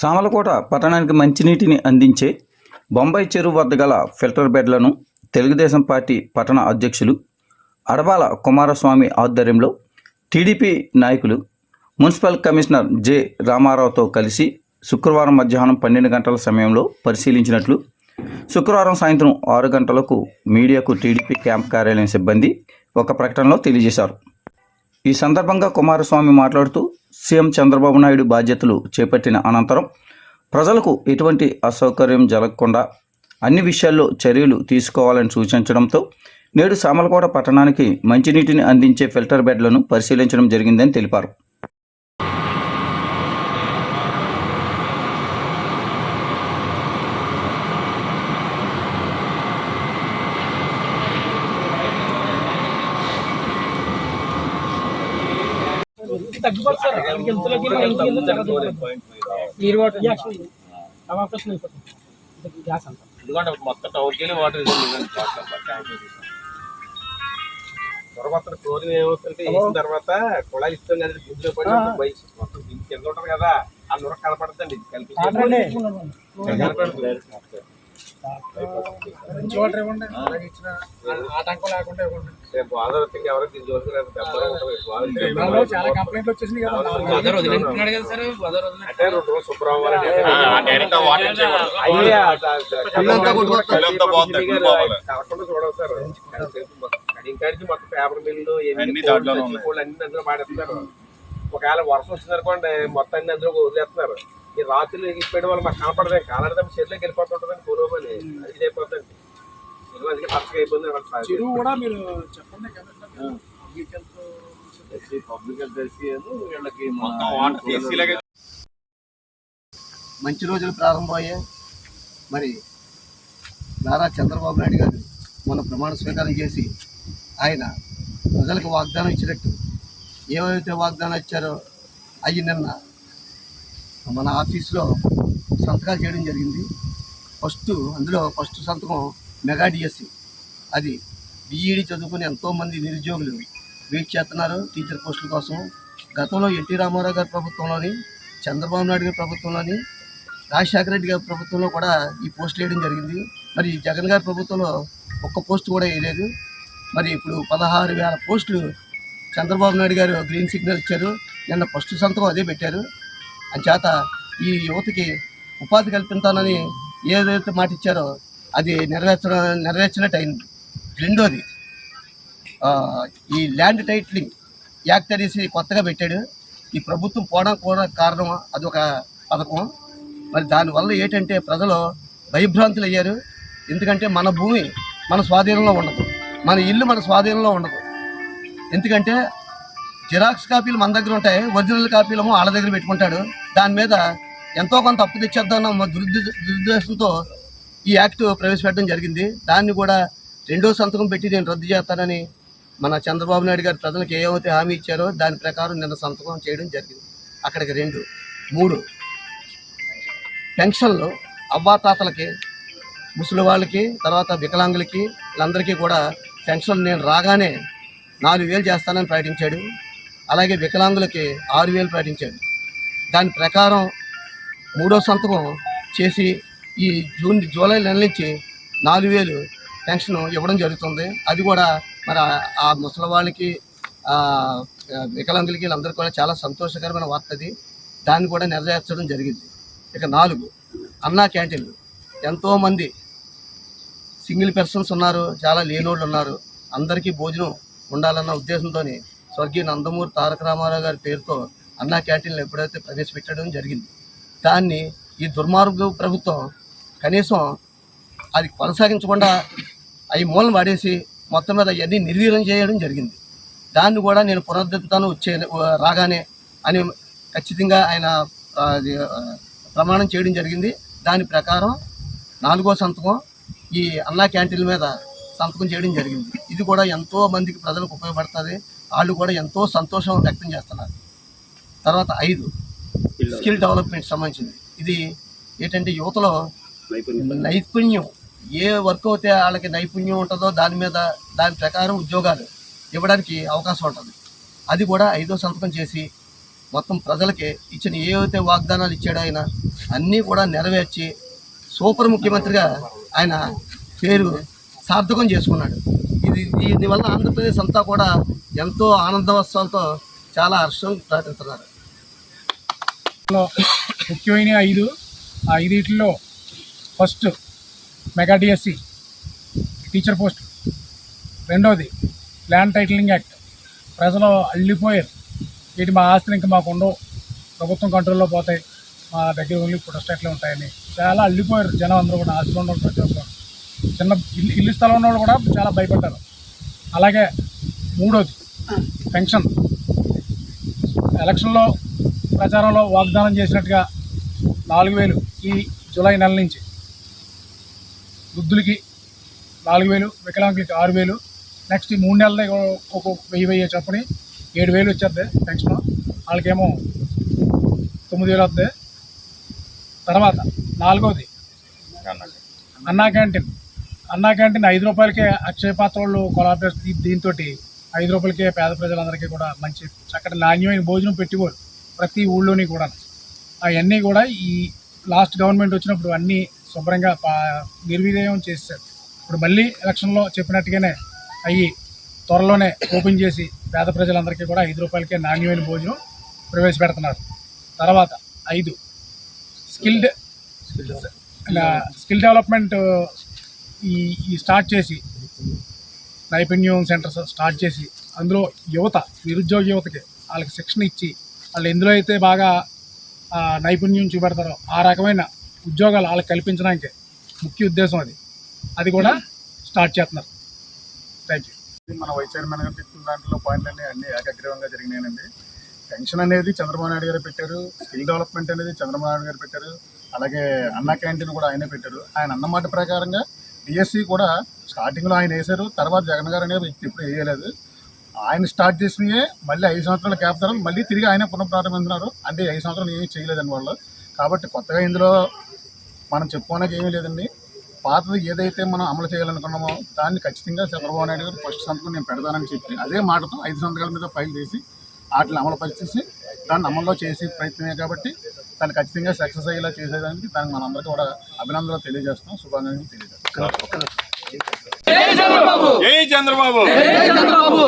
సామలకోట పట్టణానికి మంచినీటిని అందించే బొంబాయి చెరువు వద్ద గల ఫిల్టర్ బెడ్లను తెలుగుదేశం పార్టీ పట్టణ అధ్యక్షులు అడబాల కుమారస్వామి ఆధ్వర్యంలో టీడీపీ నాయకులు మున్సిపల్ కమిషనర్ జె రామారావుతో కలిసి శుక్రవారం మధ్యాహ్నం పన్నెండు గంటల సమయంలో పరిశీలించినట్లు శుక్రవారం సాయంత్రం ఆరు గంటలకు మీడియాకు టీడీపీ క్యాంప్ కార్యాలయం సిబ్బంది ఒక ప్రకటనలో తెలియజేశారు. ఈ సందర్భంగా కుమారస్వామి మాట్లాడుతూ సీఎం చంద్రబాబు నాయుడు బాధ్యతలు చేపట్టిన అనంతరం ప్రజలకు ఎటువంటి అసౌకర్యం జరగకుండా అన్ని విషయాల్లో చర్యలు తీసుకోవాలని సూచించడంతో నేడు సామలకోట పట్టణానికి మంచినీటిని అందించే ఫిల్టర్ బెడ్లను పరిశీలించడం జరిగిందని తెలిపారు. వాటర్ అయిపోతుంది గ్యాస్ అంతా. ఎందుకంటే మొత్తం టవర్కి వెళ్ళి వాటర్ తర్వాత వేసిన తర్వాత కుళాయి ఇస్తాం కదా గుడ్లో పడి బయట మొత్తం కింద ఉంటుంది కదా ఆ నూర కనపడుతుంది కలిపి ఆటంకం లేకుండా ఇవ్వండి రేపు బాధ ఎవరికి జోలికి దెబ్బలు చాలా కంప్లైంట్లు వచ్చేసినాయి అంటే రెండు రోజులు బాగుంది, చూడాలి సార్ ఇంకా మొత్తం పేపర్ మిల్లు అన్ని దాంట్లో అన్ని అందులో పాడేస్తారు ఒకవేళ వర్షం వచ్చింది అనుకోండి మొత్తం అన్ని అందులో వదిలేస్తున్నారు. ఈ రాత్రులు ఇప్పటి వల్ల మాకు కనపడదు కాలాడితే చెట్లోకి వెళ్ళిపోతుంటుందని పూర్వమని అది అయిపోతుంది అందుకే పచ్చగా కూడా మీరు చెప్పండి పబ్లిక్ వీళ్ళకి మొత్తం వాటర్ తీసేలాగే మంచి రోజులు ప్రారంభమయ్యాయి. మరి నారా చంద్రబాబు నాయుడు గారు మొన్న ప్రమాణ స్వీకారం చేసి ఆయన ప్రజలకు వాగ్దానం ఇచ్చినట్టు ఏవైతే వాగ్దానం ఇచ్చారో అవి నిన్న మన ఆఫీస్లో సంతకాలు చేయడం జరిగింది. ఫస్ట్ అందులో ఫస్ట్ సంతకం మెగా డిఎస్సి అది బీఈడి చదువుకుని ఎంతోమంది నిరుద్యోగులు వెయిట్ చేస్తున్నారు టీచర్ పోస్టుల కోసం. గతంలో ఎన్టీ రామారావు గారి ప్రభుత్వంలోని చంద్రబాబు నాయుడు గారి ప్రభుత్వంలోని రాజశేఖర రెడ్డి గారి ప్రభుత్వంలో కూడా ఈ పోస్టులు వేయడం జరిగింది. మరి జగన్ గారి ప్రభుత్వంలో ఒక్క పోస్ట్ కూడా వేయలేదు. మరి ఇప్పుడు పదహారు వేల పోస్టులు చంద్రబాబు నాయుడు గారు గ్రీన్ సిగ్నల్ ఇచ్చారు. నిన్న ఫస్ట్ సంతకం అదే పెట్టారు. అంచేత ఈ యువతకి ఉపాధి కల్పిస్తానని ఏదైతే మాట ఇచ్చారో అది నెరవేర్చడం నెరవేర్చినట్టు అయింది రెండోది ఈ ల్యాండ్ టైటిలింగ్ యాక్ట్ అనేసి కొత్తగా పెట్టాడు. ఈ ప్రభుత్వం పోవడం కూడా కారణం అదొక పథకం. మరి దానివల్ల ఏంటంటే ప్రజలు భయభ్రాంతులు అయ్యారు ఎందుకంటే మన భూమి మన స్వాధీనంలో ఉండదు. మన ఇల్లు మన స్వాధీనంలో ఉండదు. ఎందుకంటే జిరాక్స్ కాపీలు మన దగ్గర ఉంటాయి ఒరిజినల్ కాపీలు వాళ్ళ దగ్గర పెట్టుకుంటాడు. దాని మీద ఎంతో కొంత అప్పు తెచ్చేద్దామన్న దురుద్ద దురుద్దేశంతో ఈ యాక్ట్ ప్రవేశపెట్టడం జరిగింది. దాన్ని కూడా రెండో సంతకం పెట్టి నేను రద్దు చేస్తానని మన చంద్రబాబు నాయుడు గారు ప్రజలకు ఏవైతే హామీ ఇచ్చారో దాని ప్రకారం నిన్న సంతకం చేయడం జరిగింది. అక్కడికి రెండు. మూడు. పెన్షన్లు అవ్వాతాతలకి ముసలి వాళ్ళకి తర్వాత వికలాంగులకి వీళ్ళందరికీ కూడా పెన్షన్ నేను రాగానే నాలుగు వేలు చేస్తానని ప్రకటించాడు. అలాగే వికలాంగులకి ఆరు వేలు ప్రకటించాడు. దాని ప్రకారం మూడో సంతకం చేసి ఈ జూన్ జూలై నెల నుంచి నాలుగు వేలు పెన్షన్ ఇవ్వడం జరుగుతుంది. అది కూడా మరి ఆ- ముసలి వాళ్ళకి వికలాంగులకి వీళ్ళందరికీ కూడా చాలా సంతోషకరమైన వార్త అది. దాన్ని కూడా నెరవేర్చడం జరిగింది. ఇక నాలుగు అన్నా క్యాంటీన్లు. ఎంతోమంది సింగిల్ పర్సన్స్ ఉన్నారు చాలా లేనోళ్ళు ఉన్నారు. అందరికీ భోజనం ఉండాలన్న ఉద్దేశంతో స్వర్గీయ నందమూరి తారక రామారావు గారి పేరుతో అన్నా క్యాంటీన్లు ఎప్పుడైతే ప్రవేశపెట్టడం జరిగింది. దాన్ని ఈ దుర్మార్గ ప్రభుత్వం కనీసం అది కొనసాగించకుండా అవి మూలం పడేసి మొత్తం మీద అవన్నీ నిర్వీర్యం చేయడం జరిగింది. దాన్ని కూడా నేను పునరుద్ధరిస్తాను వచ్చే రాగానే అని ఖచ్చితంగా ఆయన అది, ప్రమాణం చేయడం జరిగింది. దాని ప్రకారం నాలుగో సంతకం ఈ అన్నా క్యాంటీన్ల మీద సంతకం చేయడం జరిగింది. ఇది కూడా ఎంతో మందికి ప్రజలకు ఉపయోగపడుతుంది. వాళ్ళు కూడా ఎంతో సంతోషం వ్యక్తం చేస్తున్నారు. తర్వాత ఐదు స్కిల్ డెవలప్మెంట్ సంబంధించింది. ఇది ఏంటంటే యువతలో నైపుణ్యం. ఏ వర్క్ అయితే వాళ్ళకి నైపుణ్యం ఉంటుందో దాని మీద దాని ప్రకారం ఉద్యోగాలు ఇవ్వడానికి అవకాశం ఉంటుంది. అది కూడా ఐదో సంతకం చేసి మొత్తం ప్రజలకి ఇచ్చిన ఏవైతే వాగ్దానాలు ఇచ్చాడో ఆయన అన్నీ కూడా నెరవేర్చి సూపర్ ముఖ్యమంత్రిగా ఆయన పేరు సార్థకం చేసుకున్నాడు. దీనివల్ల ఆంధ్రప్రదేశ్ అంతా కూడా ఎంతో ఆనందోత్సవాలతో చాలా హర్షం ప్రకటిస్తున్నారు. ముఖ్యమైన ఐదు. ఆ ఐదింటిలో first mega DSC teacher post. రెండవది ల్యాండ్ టైటిలింగ్ యాక్ట్. ప్రజలు అల్లిపోయారు. వీటి మా ఆస్తులు ఇంకా మాకు ఉండవు. ప్రభుత్వం కంట్రోల్లో పోతాయి. మా దగ్గర ఓన్లీ ఫోటోస్టాట్లు ఉంటాయని. చాలా అల్లిపోయారు జనం అందరూ కూడా. ఆస్తులు ఉండడం ప్రతి ఒక్కరు. చిన్న ఇల్లు ఇల్లు స్థలం ఉన్న వాళ్ళు కూడా చాలా భయపడ్డారు. అలాగే మూడోది పెన్షన్. ఎలక్షన్లో ప్రచారంలో వాగ్దానం చేసినట్టుగా నాలుగు వేలు ఈ జూలై నెల నుంచి. వృద్ధులకి నాలుగు వేలు వికలాంగులకి ఆరు వేలు నెక్స్ట్ ఈ మూడు నెలలే ఒక వెయ్యి వెయ్యి చొప్పుని ఏడు వేలు వచ్చేద్ది పెన్షన్. వాళ్ళకేమో తొమ్మిది వేలు వస్తుంది తర్వాత నాలుగోది అన్నా క్యాంటీన్. అన్నా క్యాంటీన్ ఐదు రూపాయలకే అక్షయ పాత్ర వాళ్ళు కొలాబరేట్ దీంతో ఐదు రూపాయలకే పేద ప్రజలందరికీ కూడా మంచి చక్కటి నాణ్యమైన భోజనం పెట్టేవారు ప్రతి ఊళ్ళోని కూడా. అవన్నీ కూడా ఈ లాస్ట్ గవర్నమెంట్ వచ్చినప్పుడు అన్నీ శుభ్రంగా నిర్వీర్యం చేశారు. ఇప్పుడు మళ్ళీ ఎలక్షన్లో చెప్పినట్టుగానే అవి త్వరలోనే ఓపెన్ చేసి పేద ప్రజలందరికీ కూడా ఐదు రూపాయలకే నాణ్యమైన భోజనం ప్రవేశపెడుతున్నారు. తర్వాత ఐదు స్కిల్డ్ స్కిల్ డెవలప్మెంట్ ఈ ఈ స్టార్ట్ చేసి నైపుణ్యం సెంటర్స్ స్టార్ట్ చేసి అందులో యువత నిరుద్యోగ యువతకి వాళ్ళకి శిక్షణ ఇచ్చి వాళ్ళు ఎందులో అయితే బాగా నైపుణ్యం చూపెడతారో ఆ రకమైన ఉద్యోగాలు వాళ్ళకి కల్పించడానికి ముఖ్య ఉద్దేశం అది. అది కూడా స్టార్ట్ చేస్తున్నారు. థ్యాంక్ యూ మన వైస్ చైర్మన్ గారు చెప్పిన దాంట్లో పాయింట్లన్నీ అన్ని ఏకగ్రీవంగా జరిగినాయండి. పెన్షన్ అనేది చంద్రబాబు నాయుడు గారు పెట్టారు. స్కిల్ డెవలప్మెంట్ అనేది చంద్రబాబు నాయుడు గారు పెట్టారు. అలాగే అన్న క్యాంటీన్ కూడా ఆయనే పెట్టారు. ఆయన అన్నమాట ప్రకారంగా డిఎస్సి కూడా స్టార్టింగ్లో ఆయన వేశారు. తర్వాత జగన్ గారు అనేది వ్యక్తి ఇప్పుడు వేయలేదు. ఆయన స్టార్ట్ చేసినయే మళ్ళీ ఐదు సంవత్సరాల గ్యాప్ తర్వాత మళ్ళీ తిరిగి ఆయన పునఃప్రారంభిస్తున్నారు అంటే ఐదు సంవత్సరాలు ఏమీ చేయలేదండి వాళ్ళు. కాబట్టి కొత్తగా ఇందులో మనం చెప్పుకోవడానికి ఏమీ లేదండి. పాతది ఏదైతే మనం అమలు చేయాలనుకున్నామో దాన్ని ఖచ్చితంగా చంద్రబాబు నాయుడు గారు ఫస్ట్ సంతకం నేను పెడతానని చెప్పి అదే మాటతో ఐదు సంతకాల మీద ఫైల్ చేసి వాటిని అమలు పరిచేసి దాన్ని అమల్లో చేసే ప్రయత్నమే కాబట్టి దాన్ని ఖచ్చితంగా సక్సెస్ అయ్యేలా చేసేదానికి దానికి మనందరికీ కూడా అభినందనలు తెలియజేస్తాం శుభాకాంక్షలు తెలియజేస్తాం జై చంద్రబాబు.